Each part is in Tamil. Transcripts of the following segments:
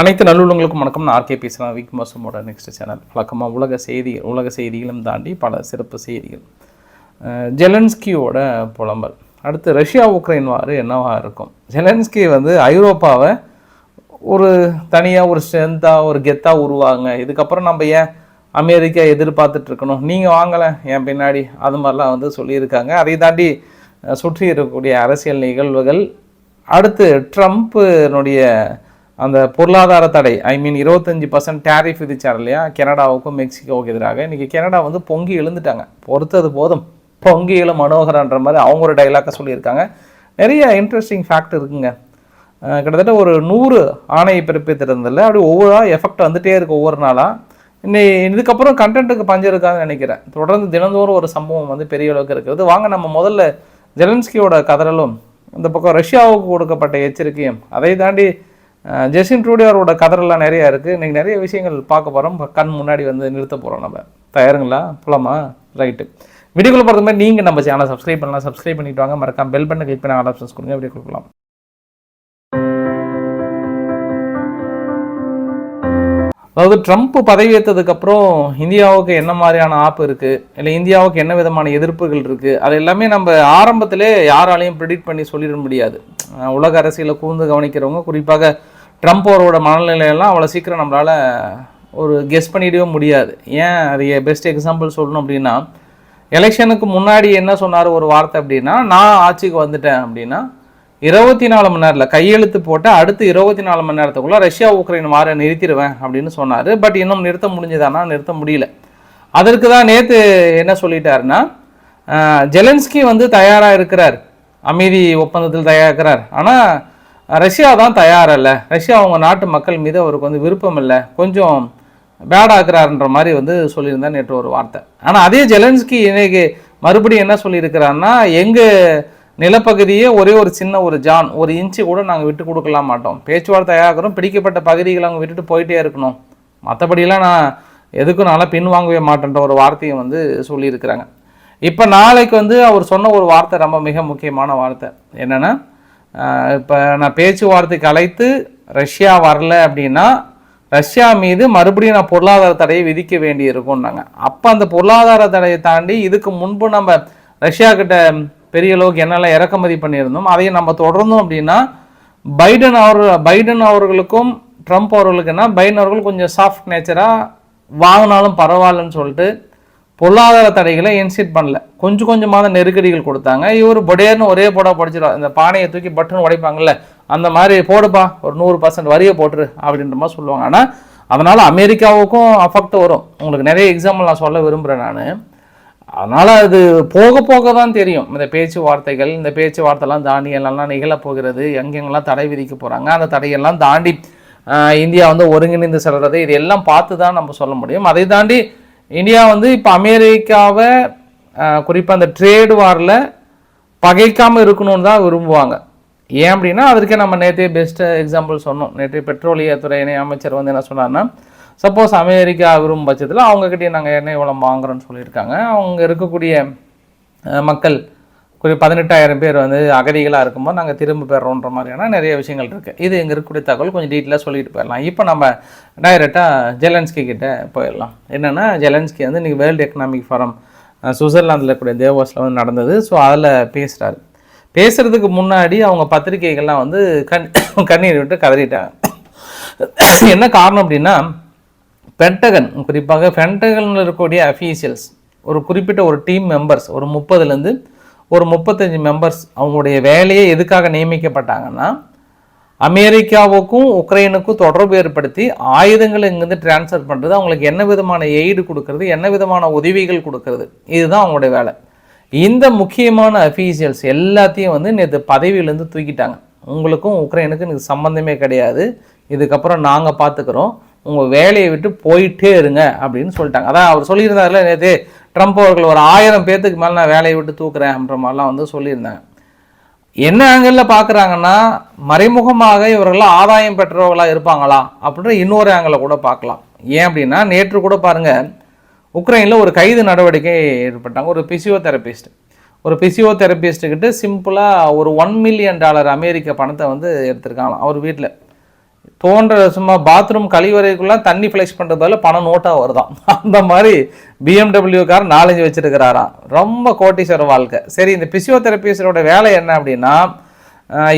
அனைத்து நல்லுள்ளங்களுக்கும் வணக்கம். நான் ஆர்கே பேசுகிறேன் விக் மோசமோட நெக்ஸ்ட் சேனல் வழக்கமாக உலக செய்திகள் உலக செய்திகளும் தாண்டி பல சிறப்பு செய்திகள். ஜெலன்ஸ்கியோட புலம்பல். அடுத்து ரஷ்யா உக்ரைன் வார் என்னவாக இருக்கும்? ஜெலன்ஸ்கி வந்து ஐரோப்பாவை ஒரு தனியாக ஒரு ஸ்ட்ரென்த்தாக ஒரு கெத்தாக உருவாங்க. இதுக்கப்புறம் நம்ம ஏன் அமெரிக்கா எதிர்பார்த்துட்டு இருக்கணும்? நீங்கள் வாங்கலை என் பின்னாடி. அது மாதிரிலாம் வந்து சொல்லியிருக்காங்க. அதை தாண்டி சுற்றி இருக்கக்கூடிய அரசியல் நிகழ்வுகள். அடுத்து ட்ரம்ப்புனுடைய அந்த பொருளாதார தடை ஐ மீன் இருபத்தஞ்சி பர்சன்ட் டேரிஃப் விதிச்சார் இல்லையா? கனடாவுக்கும் மெக்சிகோவுக்கு எதிராக. இன்றைக்கி கனடா வந்து பொங்கி எழுந்துட்டாங்க. பொறுத்தது போதும். பொங்கி எழு மனோகரன்ற மாதிரி அவங்க ஒரு டைலாக்கை சொல்லியிருக்காங்க. நிறைய இன்ட்ரெஸ்டிங் ஃபேக்ட் இருக்குங்க. கிட்டத்தட்ட ஒரு நூறு ஆணையை பிறப்பித்திருந்ததில்ல அப்படி ஒவ்வொரு எஃபெக்ட் வந்துகிட்டே இருக்கு ஒவ்வொரு நாளாக இன்னை இதுக்கப்புறம் கண்டென்ட்டுக்கு பஞ்சம் இருக்காதுன்னு நினைக்கிறேன். தொடர்ந்து தினந்தோறும் ஒரு சம்பவம் வந்து பெரிய அளவுக்கு இருக்கிறது வாங்க நம்ம முதல்ல ஜெலன்ஸ்கியோட கதறலும் இந்த பக்கம் ரஷ்யாவுக்கு கொடுக்கப்பட்ட எச்சரிக்கையும் அதை தாண்டி ஜெசின் ட்ரூடியாரோட கதறெல்லாம் நிறையா இருக்குது இன்றைக்கி நிறைய விஷயங்கள் பார்க்க போகிறோம் கண் முன்னாடி வந்து நிறுத்த போகிறோம் நம்ம. தயாருங்களா? போலாமா? ரைட்டு. வீடியோக்குள்ள போகிறது மாதிரி நீங்கள் நம்ம சேனலை சப்ஸ்கிரைப் பண்ணலாம். சப்ஸ்கிரைப் பண்ணிட்டு வாங்க. மறக்காம பெல் பண்ண கிளிக் பண்ண ஆல் ஆப்ஷன்ஸ் கொடுங்க. வீடியோ கொடுக்கலாம். அதாவது ட்ரம்ப் பதவியேற்றதுக்கப்புறம் இந்தியாவுக்கு என்ன மாதிரியான ஆப் இருக்குது இல்லை இந்தியாவுக்கு என்ன விதமான எதிர்ப்புகள் இருக்குது அது எல்லாமே நம்ம ஆரம்பத்திலே யாராலையும் ப்ரிடிக்ட் பண்ணி சொல்லிட முடியாது. உலக அரசியலை கூர்ந்து கவனிக்கிறவங்க குறிப்பாக ட்ரம்ப் அவரோட மனநிலையெல்லாம் அவ்வளோ சீக்கிரம் நம்மளால் ஒரு கெஸ் பண்ணிடவே முடியாது. ஏன் அது பெஸ்ட் எக்ஸாம்பிள் சொல்லணும் அப்படின்னா எலெக்ஷனுக்கு முன்னாடி என்ன சொன்னார் ஒரு வார்த்தை அப்படின்னா நான் ஆட்சிக்கு வந்துட்டேன் அப்படின்னா இருபத்தி நாலு மணி நேரத்தில் கையெழுத்து போட்டு அடுத்து இருபத்தி நாலு மணி நேரத்துக்குள்ள ரஷ்யா உக்ரைன் வார நிறுத்திடுவேன் அப்படின்னு சொன்னார். பட் இன்னும் நிறுத்த முடிஞ்சதானா? நிறுத்த முடியல. அதற்கு தான் நேற்று என்ன சொல்லிட்டாருன்னா ஜெலன்ஸ்கி வந்து தயாராக இருக்கிறார். அமைதி ஒப்பந்தத்தில் தயாராக இருக்கிறார் ஆனால் ரஷ்யா தான் தயாரல்ல. ரஷ்யா அவங்க நாட்டு மக்கள் மீது அவருக்கு வந்து விருப்பம் இல்லை. கொஞ்சம் பேடாக்குறாருன்ற மாதிரி வந்து சொல்லியிருந்தா நேற்று ஒரு வார்த்தை. ஆனால் அதே ஜெலன்ஸ்கி இன்னைக்கு மறுபடியும் என்ன சொல்லியிருக்கிறாருன்னா எங்கள் நிலப்பகுதியே ஒரே ஒரு சின்ன ஒரு ஜான் ஒரு இன்ச்சு கூட நாங்கள் விட்டு கொடுக்கலாம் மாட்டோம். பேச்சுவார்த்தை ஆகிறோம் பிடிக்கப்பட்ட பகுதிகளை அவங்க விட்டுட்டு போயிட்டே இருக்கணும். மற்றபடியெல்லாம் நான் எதுக்கும் நல்லா பின் வாங்கவே மாட்டேன்ற ஒரு வார்த்தையை வந்து சொல்லியிருக்கிறாங்க. இப்போ நாளைக்கு வந்து அவர் சொன்ன ஒரு வார்த்தை ரொம்ப மிக முக்கியமான வார்த்தை. என்னென்னா இப்போ நான் பேச்சுவார்த்தைக்கு அழைத்து ரஷ்யா வரல அப்படின்னா ரஷ்யா மீது மறுபடியும் நான் பொருளாதார தடையை விதிக்க வேண்டி இருக்கும்னாங்க அப்போ அந்த பொருளாதார தடையை தாண்டி இதுக்கு முன்பு நம்ம ரஷ்யா கிட்ட பெரிய அளவுக்கு என்னெல்லாம் இறக்குமதி பண்ணியிருந்தோம் அதையும் நம்ம தொடர்ந்தோம் அப்படின்னா பைடன் அவர் பைடன் அவர்களுக்கும் ட்ரம்ப் அவர்களுக்குன்னா பைடன் அவர்கள் கொஞ்சம் சாஃப்ட் நேச்சராக வாங்கினாலும் பரவாயில்லன்னு சொல்லிட்டு பொருளாதார தடைகளை இன்சிட் பண்ணல. கொஞ்சம் கொஞ்சமாக தான் நெருக்கடிகள் கொடுத்தாங்க. இவர் பொடேர்னு ஒரே போட படிச்சிடும் இந்த பானையை தூக்கி பட்டன் உடைப்பாங்கல்ல அந்த மாதிரி போடுப்பா ஒரு நூறு பர்சன்ட் வரியை போட்டுரு அப்படின்ற மாதிரி சொல்லுவாங்க. ஆனால் அதனால் அமெரிக்காவுக்கும் அஃபெக்ட் வரும். உங்களுக்கு நிறைய எக்ஸாம்பிள் நான் சொல்ல விரும்புகிறேன் நான். அதனால் அது போக போக தான் தெரியும். இந்த பேச்சுவார்த்தைகள் இந்த பேச்சுவார்த்தைலாம் தாண்டி எல்லாம் நிகழப்போகிறது எங்கெங்கெல்லாம் தடை விதிக்க போகிறாங்க அந்த தடையெல்லாம் தாண்டி இந்தியா வந்து ஒருங்கிணைந்து செல்கிறது இது எல்லாம் பார்த்து தான் நம்ம சொல்ல முடியும். அதை தாண்டி இந்தியா வந்து இப்போ அமெரிக்காவை குறிப்பாக அந்த ட்ரேடு வாரில் பகைக்காமல் இருக்கணும்னு தான் விரும்புவாங்க. ஏன் அப்படின்னா அதற்கே நம்ம நேற்றே பெஸ்ட் எக்ஸாம்பிள் சொன்னோம். நேற்று பெட்ரோலியத்துறை இணை அமைச்சர் வந்து என்ன சொன்னார்னா சப்போஸ் அமெரிக்கா விரும்பும் பட்சத்தில் அவங்கக்கிட்டே நாங்கள் எண்ணெய் வளம் வாங்குறோம்னு சொல்லியிருக்காங்க. அவங்க இருக்கக்கூடிய மக்கள் ஒரு பதினெட்டாயிரம் பேர் வந்து அகதிகளாக இருக்கும்போது நாங்கள் திரும்ப பெறோன்ற மாதிரியான நிறைய விஷயங்கள் இருக்குது இது எங்கே இருக்கக்கூடிய தகவல் கொஞ்சம் டீட்டெயிலாக சொல்லிட்டு போயிடலாம். இப்போ நம்ம டைரெக்டாக ஜெலன்ஸ்கி கிட்ட போயிடலாம். என்னென்னா ஜெலன்ஸ்கி வந்து இன்றைக்கி வேர்ல்டு எக்கனாமிக் ஃபோரம் சுவிட்சர்லாந்தில் இருக்கக்கூடிய தேவாஸில் வந்து நடந்தது. ஸோ அதில் பேசுகிறாரு பேசுகிறதுக்கு முன்னாடி அவங்க பத்திரிகைகள்லாம் வந்து கண் கண்ணீர் விட்டு கதறிட்டாங்க. என்ன காரணம் அப்படின்னா பென்டகன் குறிப்பாக பென்டகனில் இருக்கக்கூடிய அஃபீஷியல்ஸ் ஒரு குறிப்பிட்ட ஒரு டீம் மெம்பர்ஸ் ஒரு முப்பதுலேருந்து ஒரு முப்பத்தஞ்சு மெம்பர்ஸ் அவங்களுடைய வேலையை எதுக்காக நியமிக்கப்பட்டாங்கன்னா அமெரிக்காவுக்கும் உக்ரைனுக்கும் தொடர்பு ஏற்படுத்தி ஆயுதங்களை இங்கேருந்து டிரான்ஸ்ஃபர் பண்ணுறது அவங்களுக்கு என்ன விதமான எய்டு கொடுக்கறது என்ன விதமான உதவிகள் கொடுக்கறது இதுதான் அவங்களுடைய வேலை. இந்த முக்கியமான அஃபீஷியல்ஸ் எல்லாத்தையும் வந்து நேற்று பதவியிலேருந்து தூக்கிட்டாங்க. உங்களுக்கும் உக்ரைனுக்கும் எனக்கு சம்மந்தமே கிடையாது. இதுக்கப்புறம் நாங்கள் பார்த்துக்குறோம் உங்கள் வேலையை விட்டு போயிட்டே இருங்க அப்படின்னு சொல்லிட்டாங்க. அதான் அவர் சொல்லியிருந்தார்ல நேற்று ட்ரம்ப் அவர்கள் ஒரு ஆயிரம் பேர்த்துக்கு மேலே நான் வேலையை விட்டு தூக்குறேன் அப்படின்ற மாதிரிலாம் வந்து சொல்லியிருந்தாங்க. என்ன ஆங்கிளில் பார்க்குறாங்கன்னா மறைமுகமாக இவர்கள்லாம் ஆதாயம் பெற்றவர்களாக இருப்பாங்களா அப்படின்ற இன்னொரு ஆங்கிளை கூட பார்க்கலாம். ஏன் அப்படின்னா நேற்று கூட பாருங்கள் உக்ரைனில் ஒரு கைது நடவடிக்கை ஏற்பட்டாங்க. ஒரு பிசியோதெரபிஸ்ட் ஒரு பிசியோதெரபிஸ்ட்டுக்கிட்ட சிம்பிளாக ஒரு ஒன் மில்லியன் டாலர் அமெரிக்க பணத்தை வந்து எடுத்திருக்காங்களாம். அவர் வீட்டில் தோன்ற சும்மா பாத்ரூம் கழிவறைக்குள்ளே தண்ணி ஃப்ளெக்ஸ் பண்ணுறதால பணம் நோட்டாக வருதாம் அந்த மாதிரி பிஎம்டபிள்யூ கார் நாலஞ்சு ரொம்ப கோட்டீஸ்வர வாழ்க்கை. சரி இந்த பிசியோதெரபிஸ்டரோட வேலை என்ன அப்படின்னா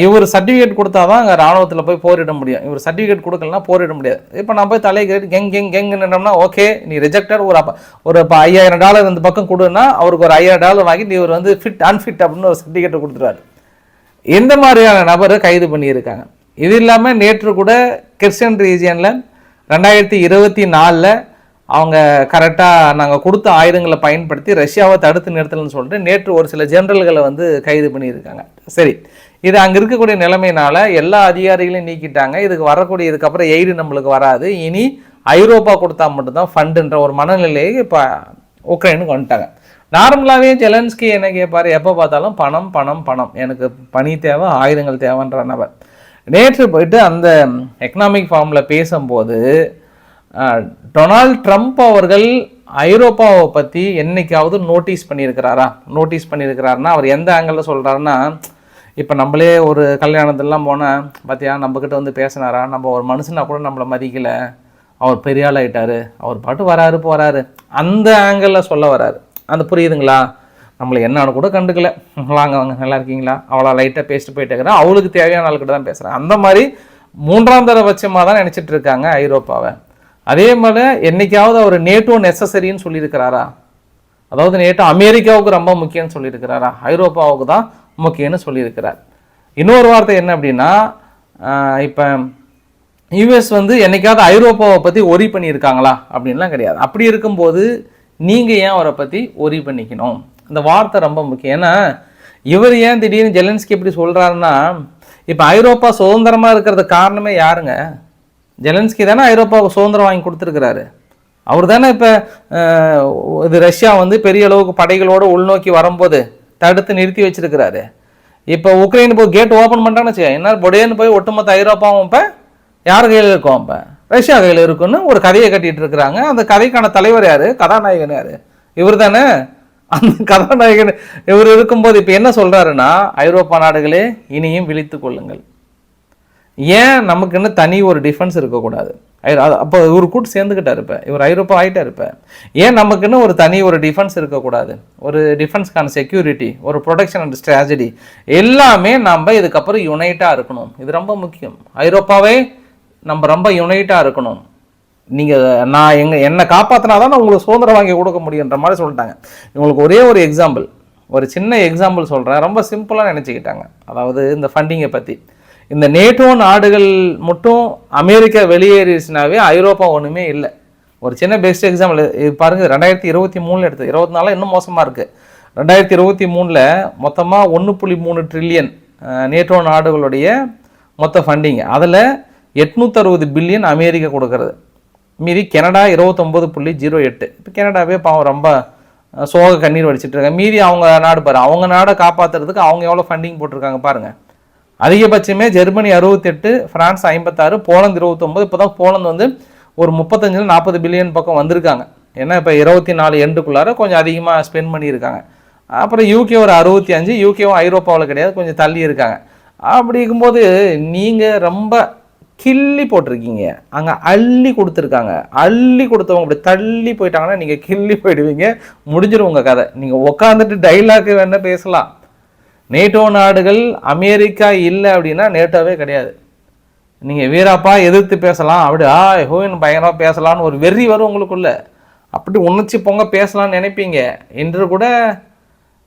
இவர் சர்டிஃபிகேட் கொடுத்தா தான் அங்கே ராணுவத்தில் போய் போரிட முடியும். இவர் சர்டிஃபிகேட் கொடுக்கலனா போரிட முடியாது. இப்போ நான் போய் தலையை கேட்டு கெங் கெங் கெங்குன்னோம்னா ஓகே நீ ரிஜெக்டட் ஒரு அப்போ ஒரு இப்போ ஐயாயிரம் டாலர் இந்த பக்கம் கொடுன்னா அவருக்கு ஒரு ஐயாயிரம் டாலர் வாங்கி நீ இவர் வந்து ஃபிட் அன்ஃபிட் அப்படின்னு ஒரு சர்டிஃபிகேட் கொடுத்துருவாரு. எந்த மாதிரியான நபரை கைது பண்ணியிருக்காங்க. இது இல்லாமல் நேற்று கூட கிறிஸ்டியன் ரீஜியனில் ரெண்டாயிரத்தி இருபத்தி நாலில் அவங்க கரெக்டாக நாங்கள் கொடுத்த ஆயுதங்களை பயன்படுத்தி ரஷ்யாவை தடுத்து நிறுத்தலன்னு சொல்லிட்டு நேற்று ஒரு சில ஜென்ரல்களை வந்து கைது பண்ணியிருக்காங்க. சரி இது அங்கே இருக்கக்கூடிய நிலைமையினால் எல்லா அதிகாரிகளையும் நீக்கிட்டாங்க. இதுக்கு வரக்கூடிய இதுக்கப்புறம் எய்டு நம்மளுக்கு வராது. இனி ஐரோப்பா கொடுத்தா மட்டும்தான் ஃபண்டுன்ற ஒரு மனநிலையை இப்போ உக்ரைனுக்கு வந்துட்டாங்க. நார்மலாகவே ஜெலன்ஸ்கி என்ன கேட்பார் எப்போ பார்த்தாலும் பணம் பணம் பணம். எனக்கு பணி தேவை ஆயுதங்கள் தேவைன்ற நபர். நேற்று போயிட்டு அந்த எக்கனாமிக் ஃபார்மில் பேசும்போது டொனால்ட் ட்ரம்ப் அவர்கள் ஐரோப்பாவை பற்றி என்றைக்காவது நோட்டீஸ் பண்ணியிருக்கிறாரா? நோட்டீஸ் பண்ணியிருக்கிறாருன்னா அவர் எந்த ஆங்கிளில் சொல்கிறாருன்னா இப்போ நம்மளே ஒரு கல்யாணத்துலலாம் போனால் பார்த்தியா நம்மக்கிட்ட வந்து பேசினாரா? நம்ம ஒரு மனுஷனா கூட நம்மளை மதிக்கலை. அவர் பெரிய ஆள் ஆயிட்டாரு அவர் பாட்டு வராரு போகிறாரு அந்த ஆங்கிளில் சொல்ல வராரு. அந்த புரியுதுங்களா? நம்மளை என்னன்னு கூட கண்டுக்கல. வாங்க வாங்க நல்லா இருக்கீங்களா? அவ்வளோ லைட்டாக பேசிட்டு போயிட்டு இருக்கிறேன் அவளுக்கு தேவையான ஆளுக்கிட்ட தான் பேசுகிறேன் அந்த மாதிரி மூன்றாம் தர பட்சமாக தான் நினச்சிட்டு இருக்காங்க ஐரோப்பாவை. அதே மாதிரி என்னைக்காவது அவர் நேட்டோ நெசசரின்னு சொல்லியிருக்கிறாரா? அதாவது நேட்டோ அமெரிக்காவுக்கு ரொம்ப முக்கியம்னு சொல்லியிருக்கிறாரா? ஐரோப்பாவுக்கு தான் முக்கியம்னு சொல்லியிருக்கிறார். இன்னொரு வார்த்தை என்ன அப்படின்னா இப்போ யூஎஸ் வந்து என்னைக்காவது ஐரோப்பாவை பற்றி ஒரி பண்ணியிருக்காங்களா? அப்படின்லாம் கிடையாது. அப்படி இருக்கும்போது நீங்கள் ஏன் அவரை பற்றி ஒரி பண்ணிக்கணும்? இந்த வார்த்தை ரொம்ப முக்கியம். ஏன்னா இவர் ஏன் திடீர்னு ஜெலன்ஸ்கி எப்படி சொல்கிறாருன்னா இப்போ ஐரோப்பா சுதந்திரமாக இருக்கிறது காரணமே யாருங்க? ஜெலன்ஸ்கி தானே ஐரோப்பாவுக்கு சுதந்திரம் வாங்கி கொடுத்துருக்கிறாரு. அவர் தானே இப்போ இது ரஷ்யா வந்து பெரிய அளவுக்கு படைகளோடு உள்நோக்கி வரும்போது தடுத்து நிறுத்தி வச்சிருக்கிறாரு. இப்போ உக்ரைன் போய் கேட் ஓப்பன் பண்ணுறான்னு வச்சுக்க என்ன பொடேன்னு போய் ஒட்டுமொத்த ஐரோப்பாவும் இப்போ யார் கையில் இருக்கும் இப்போ ரஷ்யா கையில் இருக்குன்னு ஒரு கதையை கட்டிகிட்டு இருக்கிறாங்க. அந்த கதைக்கான தலைவர் யார்? கதாநாயகன் யார்? இவர் தானே அந்த கதாநாயகன் இவர் இருக்கும்போது இப்போ என்ன சொல்கிறாருன்னா ஐரோப்பா நாடுகளே இனியும் விழித்து கொள்ளுங்கள். ஏன் நமக்குன்னு தனி ஒரு டிஃபென்ஸ் இருக்கக்கூடாது. அப்போ இவர் கூட்டு சேர்ந்துக்கிட்டார் இப்போ. இவர் ஐரோப்பா ஆகிட்டார் இப்போ. ஏன் நமக்குன்னு ஒரு தனி ஒரு டிஃபென்ஸ் இருக்கக்கூடாது? ஒரு டிஃபென்ஸ்க்கான செக்யூரிட்டி ஒரு ப்ரொடெக்ஷன் அண்ட் ஸ்ட்ராட்டஜி எல்லாமே நம்ம இதுக்கப்புறம் யுனைட்டாக இருக்கணும். இது ரொம்ப முக்கியம். ஐரோப்பாவே நம்ம ரொம்ப யுனைட்டாக இருக்கணும். நீங்கள் நான் எங்கள் என்னை காப்பாற்றினா தான் நான் உங்களுக்கு சுதந்திரம் வாங்கி கொடுக்க முடியுன்ற மாதிரி சொல்லிட்டாங்க. உங்களுக்கு ஒரே ஒரு எக்ஸாம்பிள் ஒரு சின்ன எக்ஸாம்பிள் சொல்கிறேன் ரொம்ப சிம்பிளாக நினச்சிக்கிட்டாங்க. அதாவது இந்த ஃபண்டிங்கை பற்றி இந்த நேட்டோ நாடுகள் மட்டும் அமெரிக்கா வெளியேறிச்சுனாவே ஐரோப்பா ஒன்றுமே இல்லை. ஒரு சின்ன பெஸ்ட் எக்ஸாம்பிள் இது பாருங்கள் ரெண்டாயிரத்தி இருபத்தி மூணில் எடுத்து இருபத்தி நாலு இன்னும் மோசமாக இருக்குது ரெண்டாயிரத்தி இருபத்தி மூணில் மொத்தமாக ஒன்று புள்ளி மூணு ட்ரில்லியன் நேட்டோ நாடுகளுடைய மொத்த ஃபண்டிங் அதில் எட்நூற்றறுபது பில்லியன் அமெரிக்கா கொடுக்கறது. மீதி கனடா இருபத்தொம்போது புள்ளி ஜீரோ எட்டு. இப்போ கனடாவே பாவம் ரொம்ப சோக கண்ணீர் வடிச்சிட்டு இருக்காங்க. மீதி அவங்க நாடு பாரு. அவங்க நாடை காப்பாற்றுறதுக்கு அவங்க எவ்வளோ ஃபண்டிங் போட்டிருக்காங்க பாருங்கள் அதிகபட்சமே ஜெர்மனி அறுபத்தெட்டு ஃப்ரான்ஸ் ஐம்பத்தாறு போலந்து இருபத்தொம்போது. இப்போ தான் போலந்து வந்து ஒரு முப்பத்தஞ்சில் நாற்பது பில்லியன் பக்கம் வந்திருக்காங்க. ஏன்னா இப்போ இருபத்தி நாலு எண்டுக்குள்ளார கொஞ்சம் அதிகமாக ஸ்பெண்ட் பண்ணியிருக்காங்க. அப்புறம் யூகே ஒரு அறுபத்தி அஞ்சு யூகேவும் ஐரோப்பாவில் கிடையாது. கொஞ்சம் தள்ளி இருக்காங்க. அப்படி இருக்கும்போது நீங்கள் ரொம்ப கிள்ளி போட்டிருக்கீங்க. அங்கே அள்ளி கொடுத்துருக்காங்க. அள்ளி கொடுத்தவங்க அப்படி தள்ளி போயிட்டாங்கன்னா நீங்கள் கிள்ளி போயிடுவீங்க. முடிஞ்சிடும் உங்கள் கதை. நீங்கள் உட்காந்துட்டு டைலாக் வேணால் பேசலாம். நேட்டோ நாடுகள் அமெரிக்கா இல்லை அப்படின்னா நேட்டோவே கிடையாது. நீங்கள் வீராப்பா எதிர்த்து பேசலாம். அப்படி ஆ ஹோயின் பயங்கரமாக பேசலாம்னு ஒரு வெறி வரும் உங்களுக்குள்ள. அப்படி உணர்ச்சி பொங்க பேசலாம்னு நினைப்பீங்க. என்று கூட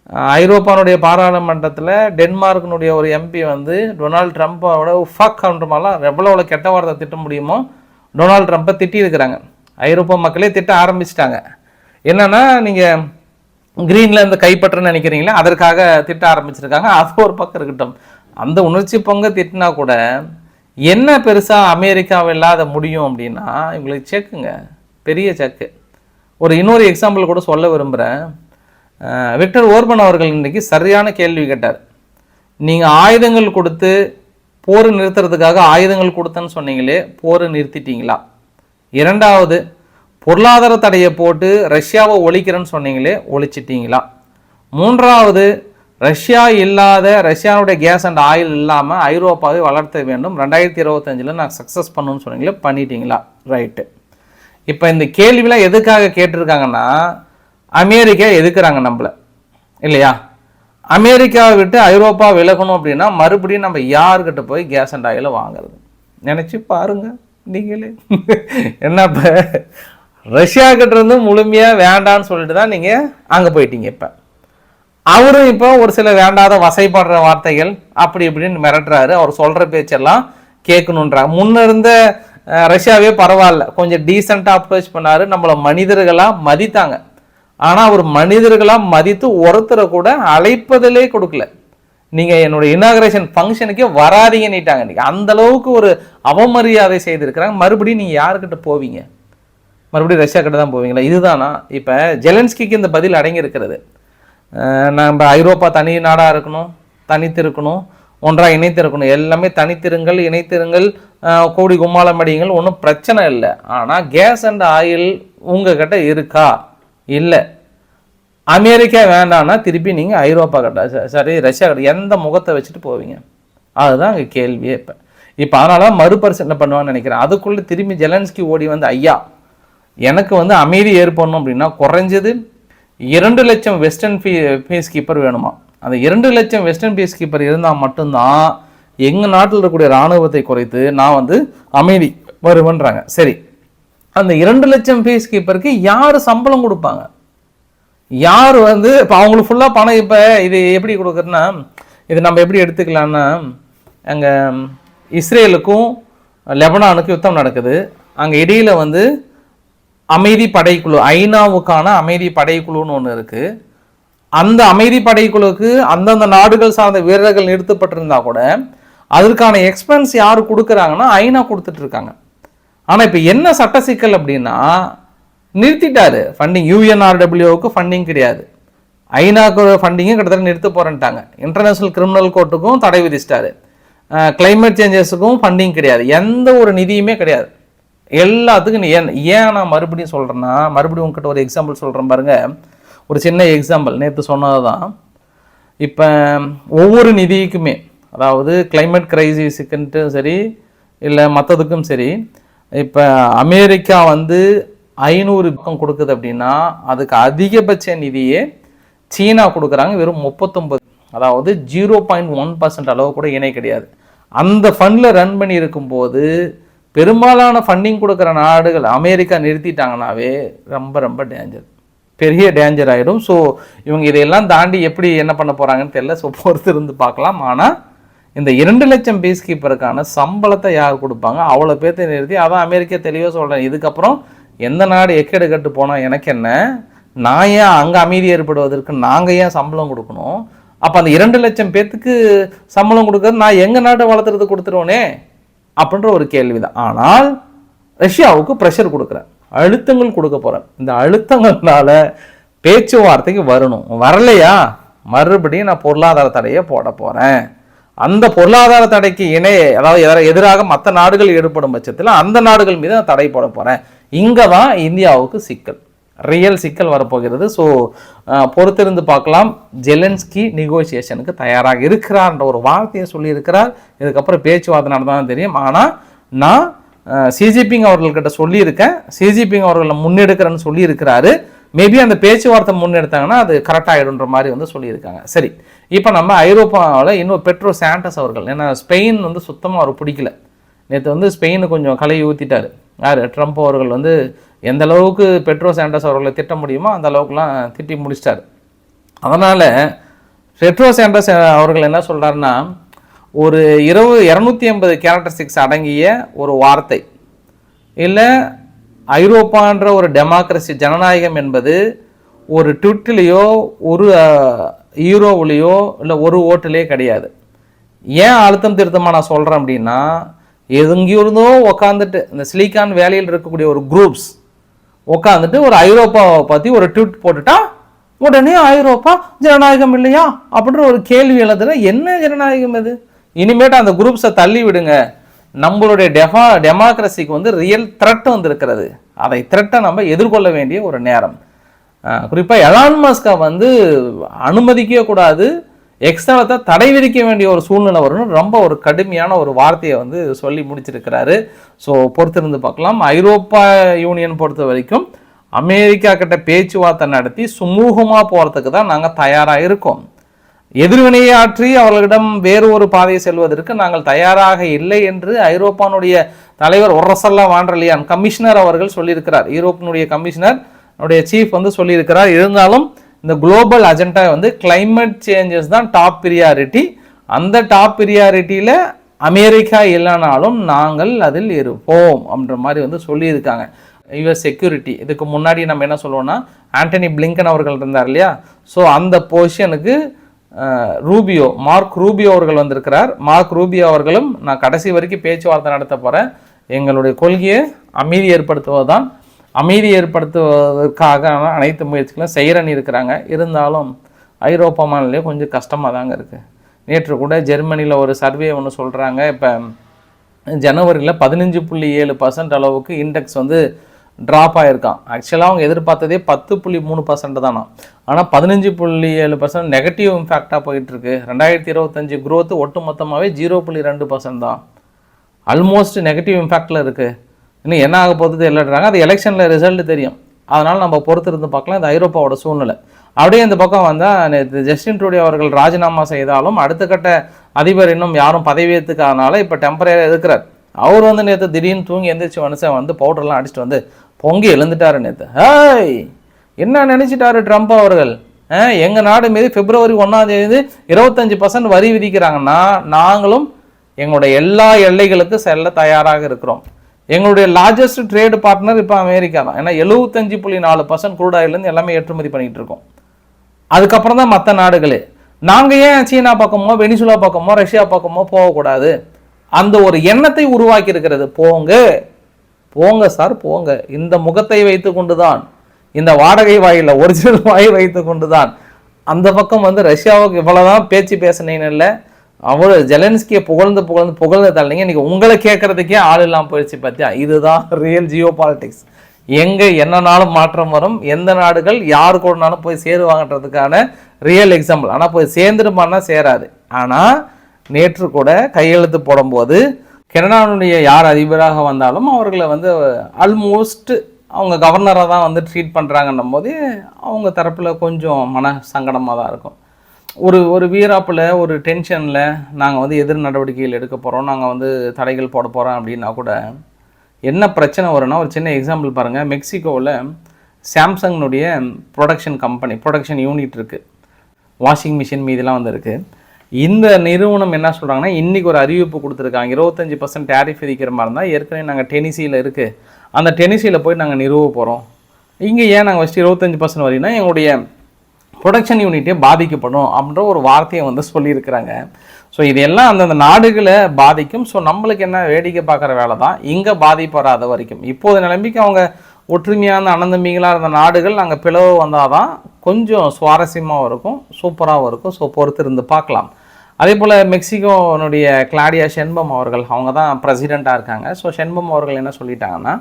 ஐரோப்பானுடைய பாராளுமன்றத்தில் டென்மார்க்கினுடைய ஒரு எம்பி வந்து டொனால்ட் ட்ரம்ப்போட ஃபக் மாதிரிலாம் எவ்வளோ எவ்வளோ கெட்ட வார்த்தை திட்ட முடியுமோ டொனால்ட் ட்ரம்ப்பை திட்டியிருக்கிறாங்க. ஐரோப்பா மக்களே திட்ட ஆரம்பிச்சிட்டாங்க. என்னென்னா நீங்கள் கிரீன்லாந்து கைப்பற்றன்னு நினைக்கிறீங்களா அதற்காக திட்ட ஆரம்பிச்சிருக்காங்க. அது ஒரு பக்கம் இருக்கட்டும். அந்த உணர்ச்சி பொங்க திட்டினா கூட என்ன பெருசாக அமெரிக்காவில் இல்லாத முடியும் அப்படின்னா இவங்களுக்கு செக்குங்க. பெரிய செக்கு. ஒரு இன்னொரு எக்ஸாம்பிள் கூட சொல்ல விரும்புகிறேன் விக்டர் ஓர்பன் அவர்கள் இன்றைக்கி சரியான கேள்வி கேட்டார். நீங்கள் ஆயுதங்கள் கொடுத்து போர் நிறுத்துறதுக்காக ஆயுதங்கள் கொடுத்தேன்னு சொன்னீங்களே போரை நிறுத்திட்டீங்களா? இரண்டாவது பொருளாதார தடையை போட்டு ரஷ்யாவை ஒழிக்கிறேன்னு சொன்னீங்களே ஒழிச்சிட்டிங்களா? மூன்றாவது ரஷ்யா இல்லாத ரஷ்யாவுடைய கேஸ் அண்ட் ஆயில் இல்லாமல் ஐரோப்பாவை வளர்த்த வேண்டும். ரெண்டாயிரத்தி இருபத்தஞ்சில் நான் சக்ஸஸ் பண்ணணும்னு சொன்னீங்களே பண்ணிட்டீங்களா? ரைட்டு இப்போ இந்த கேள்விலாம் எதுக்காக கேட்டிருக்காங்கன்னா அமெரிக்கா எதுக்குறாங்க நம்மள? இல்லையா? அமெரிக்காவை விட்டு ஐரோப்பா விலகணும் அப்படின்னா மறுபடியும் நம்ம யாருக்கிட்ட போய் கேஸ் அண்ட் ஆயில் வாங்குறது? நினச்சி பாருங்க நீங்களே. என்ன இப்போ? ரஷ்யா இருந்து முழுமையாக வேண்டான்னு சொல்லிட்டு தான் நீங்கள் அங்கே போயிட்டீங்க இப்போ. அவரும் இப்போ ஒரு சில வேண்டாத வசைப்படுற வார்த்தைகள் அப்படி இப்படின்னு மிரட்டுறாரு. அவர் சொல்கிற பேச்செல்லாம் கேட்கணுன்றாங்க முன்ன இருந்த ரஷ்யாவே பரவாயில்ல. கொஞ்சம் டீசெண்டாக அப்ரோச் பண்ணார். நம்மளை மனிதர்களாக மதித்தாங்க. ஆனால் அவர் மனிதர்களாக மதித்து ஒருத்தரை கூட அழைப்பதிலே கொடுக்கல. நீங்கள் என்னோட இனாகரேஷன் ஃபங்க்ஷனுக்கே வராதீங்கன்னுட்டாங்க இன்னைக்கு. அந்த அளவுக்கு ஒரு அவமரியாதை செய்திருக்கிறாங்க. மறுபடியும் நீங்கள் யாருக்கிட்ட போவீங்க? மறுபடியும் ரஷ்யா கிட்ட தான் போவீங்களா? இதுதானா? இப்போ ஜெலன்ஸ்கிக்கு இந்த பதில் அடங்கியிருக்கிறது. நம்ம ஐரோப்பா தனி நாடாக இருக்கணும் தனித்திருக்கணும் ஒன்றாக இணைத்திருக்கணும். எல்லாமே தனித்திருங்கள் இணைத்திருங்கள் கோடி கும்மாளம் அடியுங்கள். ஒன்றும் பிரச்சனை இல்லை. ஆனால் கேஸ் அண்ட் ஆயில் உங்ககிட்ட இருக்கா? இல்லை. அமெரிக்கா வேண்டாம்னா திருப்பி நீங்கள் ஐரோப்பா கிட்ட சரி ரஷ்யா கிட்ட எந்த முகத்தை வச்சுட்டு போவீங்க? அதுதான் அங்கே கேள்வியே இப்போ. இப்போ அதனால தான் மறுபரிசீலனை பண்ணுவான்னு நினைக்கிறேன். அதுக்குள்ளே திரும்பி ஜெலன்ஸ்கி ஓடி வந்து ஐயா எனக்கு வந்து அமைதி ஏற்படணும் அப்படின்னா குறைஞ்சது இரண்டு லட்சம் வெஸ்டர்ன் ஃபீ ஃபீஸ் கீப்பர் வேணுமா? அந்த இரண்டு லட்சம் வெஸ்டர்ன் ஃபீஸ் கீப்பர் இருந்தால் மட்டும்தான் எங்கள் நாட்டில் இருக்கக்கூடிய இராணுவத்தை குறைத்து நான் வந்து அமைதி வருவேன்றாங்க. சரி அந்த இரண்டு லட்சம் ஃபீஸ் கீப்பருக்கு யார் சம்பளம் கொடுப்பாங்க? யார் வந்து இப்போ அவங்களுக்கு ஃபுல்லாக பணம் இப்போ இது எப்படி கொடுக்குறதுன்னா இது நம்ம எப்படி எடுத்துக்கலாம்னா அங்கே இஸ்ரேலுக்கும் லெபனானுக்கும் யுத்தம் நடக்குது. அங்கே இடையில வந்து அமைதி படைக்குழு ஐநாவுக்கான அமைதி படைக்குழுன்னு ஒன்று இருக்குது அந்த அமைதி படைக்குழுவுக்கு அந்தந்த நாடுகள் சார்ந்த வீரர்கள் நிறுத்தப்பட்டிருந்தா கூட அதற்கான எக்ஸ்பென்ஸ் யார் கொடுக்குறாங்கன்னா ஐநா கொடுத்துட்ருக்காங்க ஆனால் இப்போ என்ன சட்ட சிக்கல் அப்படின்னா நிறுத்திட்டாரு. ஃபண்டிங் யூஎன்ஆர்டபிள்யூவுக்கு ஃபண்டிங் கிடையாது. ஐநாக்கு ஃபண்டிங்கும் கிட்டத்தட்ட நிறுத்த போகிறேன்ட்டாங்க இன்டர்நேஷ்னல் கிரிமினல் கோர்ட்டுக்கும் தடை விதிச்சிட்டாரு. கிளைமேட் சேஞ்சஸுக்கும் ஃபண்டிங் கிடையாது. எந்த ஒரு நிதியுமே கிடையாது. எல்லாத்துக்கும் ஏன் ஏன் நான் மறுபடியும் சொல்கிறேன்னா மறுபடியும் உங்ககிட்ட ஒரு எக்ஸாம்பிள் சொல்கிறேன் பாருங்கள் ஒரு சின்ன எக்ஸாம்பிள் நேற்று சொன்னது தான் இப்போ ஒவ்வொரு நிதிக்குமே அதாவது கிளைமேட் கிரைசிஸுக்குன்ட்டும் சரி இல்லை மற்றதுக்கும் சரி இப்போ அமெரிக்கா வந்து ஐநூறு பக்கம் கொடுக்குது அப்படின்னா அதுக்கு அதிகபட்ச நிதியே சீனா கொடுக்குறாங்க வெறும் முப்பத்தொம்பது அதாவது ஜீரோ பாயிண்ட் ஒன் பர்சன்ட் அளவு கூட இணை கிடையாது. அந்த ஃபண்டில் ரன் பண்ணி இருக்கும்போது பெரும்பாலான ஃபண்டிங் கொடுக்குற நாடுகள் அமெரிக்கா நிறுத்திட்டாங்கனாவே ரொம்ப ரொம்ப டேஞ்சர். பெரிய டேஞ்சர் ஆகிடும் ஸோ இவங்க இதையெல்லாம் தாண்டி எப்படி என்ன பண்ண போகிறாங்கன்னு தெரியல. ஸோ பொறுத்து இருந்து பார்க்கலாம். ஆனால் இந்த இரண்டு லட்சம் பீஸ் கீப்பருக்கான சம்பளத்தை யார் கொடுப்பாங்க? அவ்வளோ பேர்த்தை நிறுத்தி அதான் அமெரிக்கா தெளிவாக சொல்கிறேன் இதுக்கப்புறம் எந்த நாடு எக்கெடு கட்டு போனால் எனக்கு என்ன? நான் ஏன் அங்கே அமைதி ஏற்படுவதற்கு நாங்கள் ஏன் சம்பளம் கொடுக்கணும்? அப்போ அந்த இரண்டு லட்சம் பேர்த்துக்கு சம்பளம் கொடுக்கறது நான் எங்கள் நாட்டை வளர்த்துறது கொடுத்துருவோனே? அப்படின்ற ஒரு கேள்விதான். ஆனால் ரஷ்யாவுக்கு ப்ரெஷர் கொடுக்குறேன் அழுத்தங்கள் கொடுக்க போகிறேன் இந்த அழுத்தங்கள்னால பேச்சுவார்த்தைக்கு வரணும். வரலையா? மறுபடியும் நான் பொருளாதார தடையை போட போகிறேன் அந்த பொருளாதார தடைக்கு இணை அதாவது எதிராக மற்ற நாடுகள் ஈடுபடும் பட்சத்தில் அந்த நாடுகள் மீது நான் தடை போட போகிறேன் இங்கே தான் இந்தியாவுக்கு சிக்கல். ரியல் சிக்கல் வரப்போகிறது. ஸோ பொறுத்திருந்து பார்க்கலாம். ஜெலன்ஸ்கி நெகோசியேஷனுக்கு தயாராக இருக்கிறார்ன்ற ஒரு வார்த்தையை சொல்லியிருக்கிறார். இதுக்கப்புறம் பேச்சுவார்த்தை நடந்தாலும் தெரியும். ஆனால் நான் சிஜிபிங் அவர்கள்கிட்ட சொல்லியிருக்கேன். சிஜிபிங் அவர்களை முன்னெடுக்கிறேன்னு சொல்லியிருக்கிறாரு. மேபி அந்த பேச்சுவார்த்தை முன்னெடுத்தாங்கன்னா அது கரெக்டாகிடுன்ற மாதிரி வந்து சொல்லியிருக்காங்க. சரி இப்போ நம்ம ஐரோப்பாவில் இன்னும் பெட்ரோ சாண்டஸ் அவர்கள் ஏன்னா ஸ்பெயின் வந்து சுத்தமாக அவர் பிடிக்கல. நேற்று வந்து ஸ்பெயினு கொஞ்சம் கலையை ஊற்றிட்டார் யார்? ட்ரம்ப் அவர்கள் வந்து எந்த அளவுக்கு பெட்ரோ சாண்டஸ் அவர்களை திட்ட முடியுமோ அந்த அளவுக்குலாம் திட்டி முடிச்சிட்டாரு. அதனால் பெட்ரோ சாண்டஸ் அவர்கள் என்ன சொல்கிறாருன்னா ஒரு இரவு இரநூத்தி ஐம்பது கேரக்டரிஸ்டிக்ஸ் அடங்கிய ஒரு வார்த்தை. இல்லை ஐரோப்பான்ற ஒரு டெமோக்ரஸி ஜனநாயகம் என்பது ஒரு ட்விட்டிலேயோ ஒரு ஈரோவிலேயோ இல்லை ஒரு ஓட்டுலேயோ கிடையாது. ஏன் அழுத்தம் திருத்தமாக நான் சொல்கிறேன் அப்படின்னா எங்கேயோ இருந்தோ உக்காந்துட்டு இந்த சிலிக்கான் வேலையில் இருக்கக்கூடிய ஒரு குரூப்ஸ் உட்காந்துட்டு ஒரு ஐரோப்பாவை பற்றி ஒரு ட்விட் போட்டுட்டா உடனே ஐரோப்பா ஜனநாயகம் இல்லையா? அப்படின்ற ஒரு கேள்வி எழுதுற என்ன ஜனநாயகம் இது இனிமேட்டு அந்த குரூப்ஸை தள்ளி விடுங்க. நம்மளுடைய டெஃபா டெமோக்ரஸிக்கு வந்து ரியல் த்ரெட் வந்திருக்கிறது. அதை த்ரெட்டை நம்ம எதிர்கொள்ள வேண்டிய ஒரு நேரம். குறிப்பாக எலான்மஸ்கை வந்து அனுமதிக்கவே கூடாது. எக்ஸ்தலத்தை தடை விதிக்க வேண்டிய ஒரு சூழ்நிலை வரும்னு ரொம்ப ஒரு கடுமையான ஒரு வார்த்தையை வந்து சொல்லி முடிச்சிருக்கிறாரு. ஸோ பொறுத்திருந்து பார்க்கலாம். ஐரோப்பா யூனியன் பொறுத்த வரைக்கும் அமெரிக்கா கிட்ட பேச்சுவார்த்தை நடத்தி சுமூகமாக போகிறதுக்கு தான் நாங்கள் தயாராக இருக்கோம். எதிர்வினையாற்றி அவர்களிடம் வேறு ஒரு பாதையை செல்வதற்கு நாங்கள் தயாராக இல்லை என்று ஐரோப்பானுடைய தலைவர் ஒரசல்லா வாண்டர்லியான் கமிஷனர் அவர்கள் சொல்லியிருக்கிறார். யூரோப்பினுடைய கமிஷனர் உடைய சீஃப் வந்து சொல்லியிருக்கிறார். இருந்தாலும் இந்த குளோபல் அஜெண்டா வந்து கிளைமேட் சேஞ்சஸ் தான் டாப் ப்ரியாரிட்டி அந்த டாப் ப்ரியாரிட்டியில் அமெரிக்கா இல்லைனாலும் நாங்கள் அதில் இருப்போம் அப்படின்ற மாதிரி வந்து சொல்லியிருக்காங்க. யுஎஸ் செக்யூரிட்டி இதுக்கு முன்னாடி நம்ம என்ன சொல்லுவோம்னா ஆண்டனி பிளிங்கன் அவர்கள் இருந்தார் இல்லையா? ஸோ அந்த பொசிஷனுக்கு ரூபியோ மார்க் ரூபியோ அவர்கள் வந்திருக்கிறார். மார்க் ரூபியோ அவர்களும் நான் கடைசி வரைக்கும் பேச்சுவார்த்தை நடத்த போகிறேன் எங்களுடைய கொள்கையை அமைதி ஏற்படுத்துவதுதான். அமைதி ஏற்படுத்துவதற்காக அனைத்து முயற்சிகளும் செய்கிறன்னு இருக்கிறாங்க. இருந்தாலும் ஐரோப்பா மாநிலம் கொஞ்சம் கஷ்டமாக தாங்க இருக்குது நேற்று கூட ஜெர்மனியில் ஒரு சர்வே ஒன்று சொல்கிறாங்க இப்போ ஜனவரியில் பதினஞ்சு புள்ளி ஏழு பர்சன்ட் அளவுக்கு இண்டெக்ஸ் வந்து ட்ராப் ஆகிருக்கான் ஆக்சுவலாக அவங்க எதிர்பார்த்ததே பத்து புள்ளி மூணு பர்சன்ட் தானா ஆனால் பதினஞ்சு புள்ளி ஏழு பர்சன்ட் நெகட்டிவ் இம்பேக்டாக போயிட்டு இருக்கு ரெண்டாயிரத்தி இருபத்தஞ்சு க்ரோத்து ஒட்டு மொத்தமாகவே ஜீரோ புள்ளி ரெண்டு பர்சன்ட் தான். ஆல்மோஸ்ட் நெகட்டிவ் இம்பேக்டில் இருக்குது இன்னும் என்ன ஆக போகுது இல்லைன்றாங்க அது எலெக்ஷனில் ரிசல்ட் தெரியும். அதனால் நம்ம பொறுத்திருந்து பார்க்கலாம். இந்த ஐரோப்பாவோட சூழ்நிலை. அப்படியே இந்த பக்கம் வந்தால் நேற்று ஜஸ்டின் ட்ரூடி அவர்கள் ராஜினாமா செய்தாலும் அடுத்த கட்ட அதிபர் இன்னும் யாரும் பதவியேற்றுக்காதனால இப்போ டெம்பரரியாக இருக்கிறார் அவர் வந்து நேற்று திடீர்னு தூங்கி எந்திரிச்சு மனுஷன் வந்து பவுடர்லாம் அடிச்சுட்டு வந்து பொங்கி எழுந்துட்டாரு நேற்று ஹேய்! என்ன நினச்சிட்டாரு ட்ரம்ப் அவர்கள்? எங்கள் நாடு மீது பிப்ரவரி ஒன்றாம் தேதி இருபத்தஞ்சு பர்சன்ட் வரி விதிக்கிறாங்கன்னா நாங்களும் எங்களுடைய எல்லா எல்லைகளுக்கு செல்ல தயாராக இருக்கிறோம். எங்களுடைய லார்ஜஸ்ட் ட்ரேடு பார்ட்னர் இப்போ அமெரிக்கா தான். ஏன்னா எழுபத்தஞ்சு புள்ளி நாலு பர்சன்ட் குரூடாயிலேருந்து எல்லாமே ஏற்றுமதி பண்ணிகிட்டு இருக்கோம். அதுக்கப்புறம் தான் மற்ற நாடுகளே. நாங்கள் ஏன் சீனா பக்கமோ வெனிசுலா பக்கமோ ரஷ்யா பக்கமோ போகக்கூடாது? அந்த ஒரு எண்ணத்தை உருவாக்கி இருக்கிறது போங்க. போங்க சார் போங்க. இந்த முகத்தை வைத்து கொண்டு தான் இந்த வாடகை வாயில் ஒரிஜினல் வாய் வைத்து கொண்டுதான். அந்த பக்கம் வந்து ரஷ்யாவுக்கு இவ்வளோதான் பேச்சு பேசினேன்னு இல்லை. அவர் ஜெலன்ஸ்கியை புகழ்ந்து புகழ்ந்து புகழ்ந்து தள்ளிங்க இன்றைக்கி உங்களை கேட்கறதுக்கே ஆள் இல்லாமல் போயிடுச்சு பார்த்தியா இதுதான் ரியல் ஜியோ பாலிட்டிக்ஸ் எங்கே என்னனாலும் மாற்றம் வரும். எந்த நாடுகள் யார் கூடனாலும் போய் சேருவாங்கன்றதுக்கான ரியல் எக்ஸாம்பிள் ஆனால் போய் சேர்ந்துருமான்னா சேராது. ஆனால் நேற்று கூட கையெழுத்து போடும்போது கனடாவுடைய யார் அதிபராக வந்தாலும் அவர்களை வந்து ஆல்மோஸ்ட் அவங்க கவர்னராக தான் வந்து ட்ரீட் பண்ணுறாங்கன்னும் போது அவங்க தரப்பில் கொஞ்சம் மன சங்கடமாக தான் இருக்கும். ஒரு ஒரு வீராப்பில் ஒரு டென்ஷனில் நாங்கள் வந்து எதிர் நடவடிக்கைகள் எடுக்க போகிறோம் நாங்கள் வந்து தடைகள் போட போகிறோம் அப்படின்னா கூட என்ன பிரச்சனை வரும்னா ஒரு சின்ன எக்ஸாம்பிள் பாருங்கள் மெக்சிகோவில் சாம்சங்னுடைய ப்ரொடக்ஷன் கம்பெனி ப்ரொடக்ஷன் யூனிட் இருக்குது வாஷிங் மிஷின் மீதெல்லாம் வந்திருக்கு இந்த நிறுவனம் என்ன சொல்கிறாங்கன்னா இன்றைக்கி ஒரு அறிவிப்பு கொடுத்துருக்காங்க. இருபத்தஞ்சி பர்சன்ட் டேரிஃப் விதிக்கிற மாதிரி இருந்தால் ஏற்கனவே நாங்கள் டெனிசியில் இருக்குது அந்த டெனிசியில் போய் நாங்கள் நிறுவ போகிறோம் இங்கே ஏன் நாங்கள் ஃபஸ்ட்டு இருபத்தஞ்சி பர்சன்ட் வரைனா எங்களுடைய ப்ரொடக்ஷன் யூனிட்டே பாதிக்கப்படும் அப்படின்ற ஒரு வார்த்தையை வந்து சொல்லியிருக்கிறாங்க. ஸோ இது எல்லாம் அந்தந்த நாடுகளை பாதிக்கும். ஸோ நம்மளுக்கு என்ன வேடிக்கை பார்க்குற வேலை தான் இங்கே பாதிப்பு வராத வரைக்கும். இப்போது நிலைமைக்கு அவங்க ஒற்றுமையான அனந்தமிகளாக இருந்த நாடுகள் நாங்கள் பிளவு வந்தால் தான் கொஞ்சம் சுவாரஸ்யமாகவும் இருக்கும் சூப்பராகவும் இருக்கும். ஸோ பொறுத்து இருந்து பார்க்கலாம். அதே போல் மெக்சிகோனுடைய கிளாடியா ஷென்பம் அவர்கள் அவங்க தான் பிரசிடெண்ட்டாக இருக்காங்க. ஸோ ஷென்பம் அவர்கள் என்ன சொல்லிட்டாங்கன்னா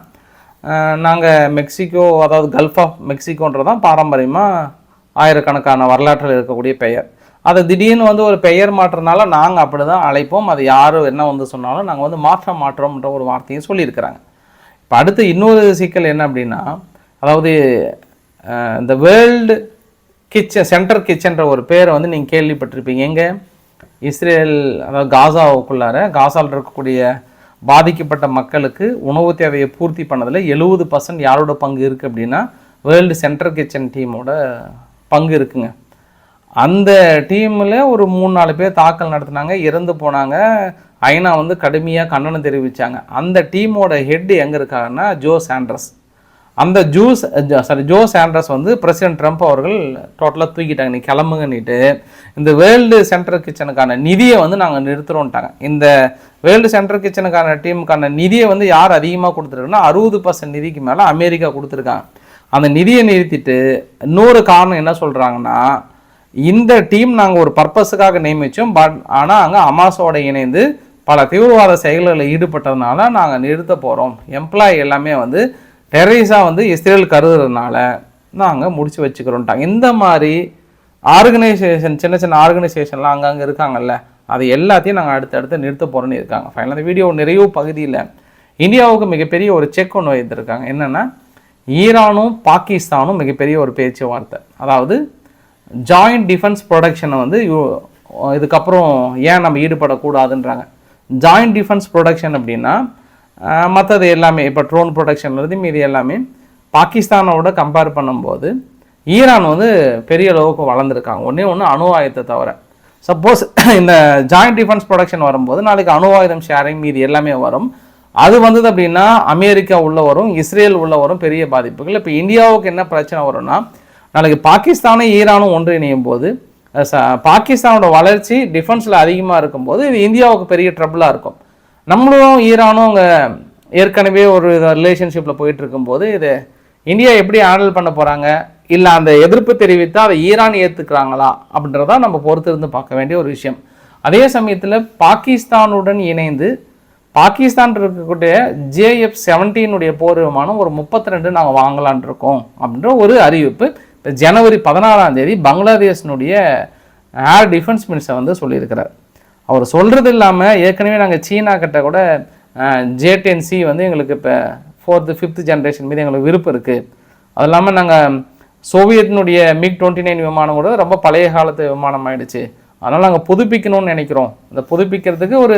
நாங்கள் மெக்சிகோ அதாவது கல்ஃப் ஆஃப் மெக்சிகோன்றதான் பாரம்பரியமாக ஆயிரக்கணக்கான வரலாற்றில் இருக்கக்கூடிய பெயர். அதை திடீர்னு வந்து ஒரு பெயர் மாற்றனால நாங்கள் அப்படி தான் அழைப்போம். அது யார் என்ன வந்து சொன்னாலும் நாங்கள் வந்து மாற்றம் மாற்றோம்ன்ற ஒரு வார்த்தையும் சொல்லியிருக்கிறாங்க. இப்போ அடுத்து இன்னொரு சிக்கல் என்ன அப்படின்னா அதாவது இந்த வேர்ல்டு கிச்சன் சென்ட்ரல் கிச்சன்ற ஒரு பேரை வந்து நீங்கள் கேள்விப்பட்டிருப்பீங்க. எங்கே? இஸ்ரேல் அதாவது காசாவுக்குள்ளார காசாவில் இருக்கக்கூடிய பாதிக்கப்பட்ட மக்களுக்கு உணவு தேவையை பூர்த்தி பண்ணதில் எழுபது பர்சன்ட் யாரோட பங்கு இருக்குது அப்படின்னா வேர்ல்டு சென்ட்ரல் கிச்சன் டீமோட பங்கு இருக்குங்க. அந்த டீமில் ஒரு மூணு நாலு பேர் தாக்கல் நடத்தினாங்க இறந்து போனாங்க. ஐநா வந்து கடுமையாக கண்டனம் தெரிவித்தாங்க அந்த டீமோட ஹெட் எங்கே இருக்காங்கன்னா ஜோ சாண்ட்ரஸ். அந்த ஜூஸ் சாரி ஜோ சாண்டர்ஸ் வந்து பிரசிடென்ட் ட்ரம்ப் அவர்கள் டோட்டலாக தூக்கிட்டாங்க. நீ கிளம்புங்கன்னிட்டு இந்த வேர்ல்டு சென்டர் கிச்சனுக்கான நிதியை வந்து நாங்கள் நிறுத்துறோன்ட்டாங்க இந்த வேர்ல்டு சென்டர் கிச்சனுக்கான டீமுக்கான நிதியை வந்து யார் அதிகமாக கொடுத்துருக்குன்னா அறுபது பர்சன்ட் நிதிக்கு மேலே அமெரிக்கா கொடுத்துருக்காங்க. அந்த நிதியை நிறுத்திட்டு இன்னொரு காரணம் என்ன சொல்கிறாங்கன்னா இந்த டீம் நாங்கள் ஒரு பர்பஸுக்காக நியமித்தோம் பட் ஆனால் அங்கே அமாசோட இணைந்து பல தீவிரவாத செயல்களில் ஈடுபட்டதுனால நாங்கள் நிறுத்த போகிறோம் எம்ப்ளாயி எல்லாமே வந்து டெரரிஸாக வந்து இஸ்ரேல் கருதுறதுனால நாங்கள் முடிச்சு வச்சுக்கிறோன்ட்டாங்க. இந்த மாதிரி ஆர்கனைசேஷன் சின்ன சின்ன ஆர்கனைசேஷன்லாம் அங்கங்கே இருக்காங்கல்ல அது எல்லாத்தையும் நாங்கள் அடுத்தடுத்து நிறுத்த போகிறோன்னு இருக்காங்க. ஃபைனல் அந்த வீடியோ நிறைவு பகுதியில் இந்தியாவுக்கு மிகப்பெரிய ஒரு செக் ஒன்று வைத்திருக்காங்க. என்னென்னா ஈரானும் பாகிஸ்தானும் மிகப்பெரிய ஒரு பேச்சுவார்த்தை. அதாவது ஜாயிண்ட் டிஃபென்ஸ் ப்ரொடக்ஷனை வந்து இதுக்கப்புறம் ஏன் நம்ம ஈடுபடக்கூடாதுன்றாங்க. ஜாயிண்ட் டிஃபென்ஸ் ப்ரொடக்ஷன் அப்படின்னா மற்றது எல்லாமே இப்போ ட்ரோன் ப்ரொடக்ஷன்லேருந்து மீதி எல்லாமே பாகிஸ்தானோட கம்பேர் பண்ணும்போது ஈரான் வந்து பெரிய அளவுக்கு வளர்ந்துருக்காங்க. ஒன்றே ஒன்று அணு ஆயுதத்தை தவிர. சப்போஸ் இந்த ஜாயிண்ட் டிஃபென்ஸ் ப்ரொடக்ஷன் வரும்போது நாளைக்கு அணு ஆயுதம் ஷேரிங் மீதி எல்லாமே வரும். அது வந்தது அப்படின்னா அமெரிக்கா உள்ள வரும் இஸ்ரேல் உள்ள வரும் பெரிய பாதிப்புகள். இப்போ இந்தியாவுக்கு என்ன பிரச்சனை வரும்னா நாளைக்கு பாகிஸ்தானும் ஈரானும் ஒன்றிணையும் போது பாகிஸ்தானோட வளர்ச்சி டிஃபென்ஸில் அதிகமாக இருக்கும்போது இது இந்தியாவுக்கு பெரிய ட்ரபிளாக இருக்கும். நம்மளும் ஈரானும் அங்கே ஏற்கனவே ஒரு ரிலேஷன்ஷிப்பில் போயிட்டு இருக்கும்போது இது இந்தியா எப்படி ஹேண்டில் பண்ண போகிறாங்க இல்லை அந்த எதிர்ப்பு தெரிவித்தா அதை ஈரான் ஏற்றுக்கிறாங்களா அப்படின்றத நம்ம பொறுத்திருந்து பார்க்க வேண்டிய ஒரு விஷயம். அதே சமயத்தில் பாகிஸ்தானுடன் இணைந்து பாகிஸ்தான் இருக்கக்கூடிய ஜேஎஃப் செவன்டீனுடைய போர் விமானம் ஒரு முப்பத்தி ரெண்டு நாங்கள் வாங்கலான் இருக்கோம் அப்படின்ற ஒரு அறிவிப்பு இப்போ ஜனவரி பதினாறாம் தேதி பங்களாதேஷினுடைய ஏர் டிஃபென்ஸ் மினிஸ்டர் வந்து சொல்லியிருக்கிறார். அவர் சொல்கிறது இல்லாமல் ஏற்கனவே நாங்கள் சீனா கிட்ட கூட ஜேடிஎன்சி வந்து எங்களுக்கு இப்போ ஃபோர்த்து ஃபிஃப்த்து ஜென்ரேஷன் மீது எங்களுக்கு விருப்பம் இருக்குது அது இல்லாமல் நாங்கள் சோவியத்தினுடைய மிக் டுவெண்ட்டி நைன் விமானம் கூட ரொம்ப பழைய காலத்து விமானம் ஆயிடுச்சு. அதனால் நாங்கள் புதுப்பிக்கணும்னு நினைக்கிறோம். இந்த புதுப்பிக்கிறதுக்கு ஒரு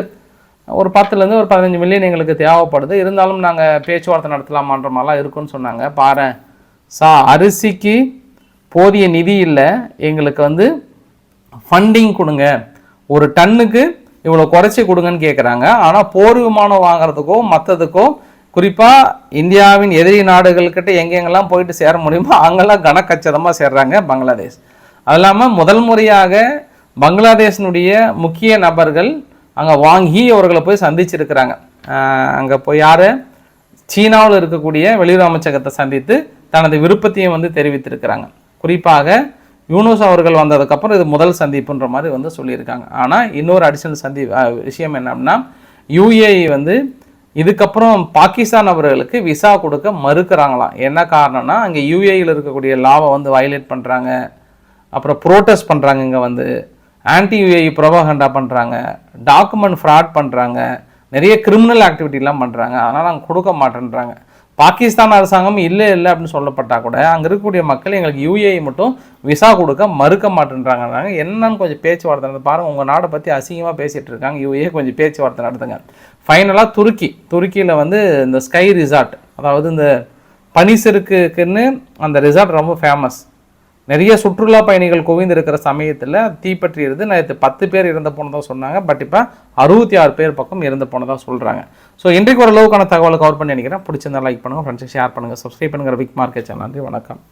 ஒரு பத்துலேருந்து ஒரு பதினஞ்சு மில்லியன் எங்களுக்கு தேவைப்படுது. இருந்தாலும் நாங்கள் பேச்சுவார்த்தை நடத்தலாமான்ற மாதிரிலாம் இருக்குன்னு சொன்னாங்க. பாரேன். சா அரிசிக்கு போதிய நிதி இல்லை. எங்களுக்கு வந்து ஃபண்டிங் கொடுங்க. ஒரு டன்னுக்கு இவ்வளோ குறைச்சி கொடுங்கன்னு கேட்குறாங்க ஆனால் போர் விமானம் வாங்குறதுக்கோ மற்றதுக்கோ குறிப்பாக இந்தியாவின் எதிரி நாடுகள்கிட்ட எங்கெங்கெல்லாம் போயிட்டு சேர முடியுமோ அங்கெல்லாம் கனக்கச்சிதமாக சேர்றாங்க பங்களாதேஷ். அது இல்லாமல் முதல் முறையாக பங்களாதேஷினுடைய முக்கிய நபர்கள் அங்கே வாங்கி அவர்களை போய் சந்திச்சிருக்கிறாங்க. அங்கே போய் யார்? சீனாவில் இருக்கக்கூடிய வெளியுறவு அமைச்சகத்தை சந்தித்து தனது விருப்பத்தையும் வந்து தெரிவித்திருக்கிறாங்க. குறிப்பாக யூனுஸ் அவர்கள் வந்ததுக்கப்புறம் இது முதல் சந்திப்புன்ற மாதிரி வந்து சொல்லியிருக்காங்க. ஆனால் இன்னொரு அடிஷனல் சந்தி விஷயம் என்ன அப்படின்னா வந்து இதுக்கப்புறம் பாகிஸ்தான் அவர்களுக்கு விசா கொடுக்க மறுக்கிறாங்களாம் என்ன காரணம்னா அங்கே யூஏயில் இருக்கக்கூடிய லாவை வந்து வயலேட் பண்ணுறாங்க அப்புறம் ப்ரோட்டஸ்ட் பண்ணுறாங்க இங்கே வந்து. ஆன்டி யூஏஇ ப்ரோபகண்டா பண்ணுறாங்க டாக்குமெண்ட் ஃப்ராட் பண்ணுறாங்க நிறைய கிரிமினல் ஆக்டிவிட்டிலாம் பண்ணுறாங்க அதனால் நாங்கள் கொடுக்க மாட்டேன்றாங்க. பாகிஸ்தான் அரசாங்கம் இல்லை இல்லை அப்படின்னு சொல்லப்பட்டால் கூட அங்கே இருக்கக்கூடிய மக்கள் எங்களுக்கு யூஏஇ மட்டும் விசா கொடுக்க மறுக்க மாட்டேன்றாங்க என்னன்னு கொஞ்சம் பேச்சுவார்த்தை நடந்து. பாருங்கள் உங்கள் நாடை பற்றி அசிங்கமாக பேசிகிட்டு இருக்காங்க. யூஏ கொஞ்சம் பேச்சுவார்த்தை நடத்துங்க. ஃபைனலாக துருக்கி. துருக்கியில் வந்து இந்த ஸ்கை ரிசார்ட் அதாவது இந்த பனிசெருக்குன்னு அந்த ரிசார்ட் ரொம்ப ஃபேமஸ் நிறைய சுற்றுலா பயணிகள் குவிந்து இருக்கிற சமயத்தில் தீப்பற்றியது நேற்று பத்து பேர் இறந்து போனதாக சொன்னாங்க. பட் இப்போ அறுபத்தி ஆறு பேர் பக்கம் இறந்து போனதாக சொல்கிறாங்க ஸோ இன்றைக்கு ஒரு அளவுக்கான தகவலை கவர் பண்ணி நினைக்கிறேன். பிடிச்சிருந்தா லைக் பண்ணுங்கள் ஃப்ரெண்ட்ஸ் ஷேர் பண்ணுங்கள் சப்ஸ்கிரைப் பண்ணுங்கள் விக் மார்க்கெட் சேனல் நன்றி வணக்கம்.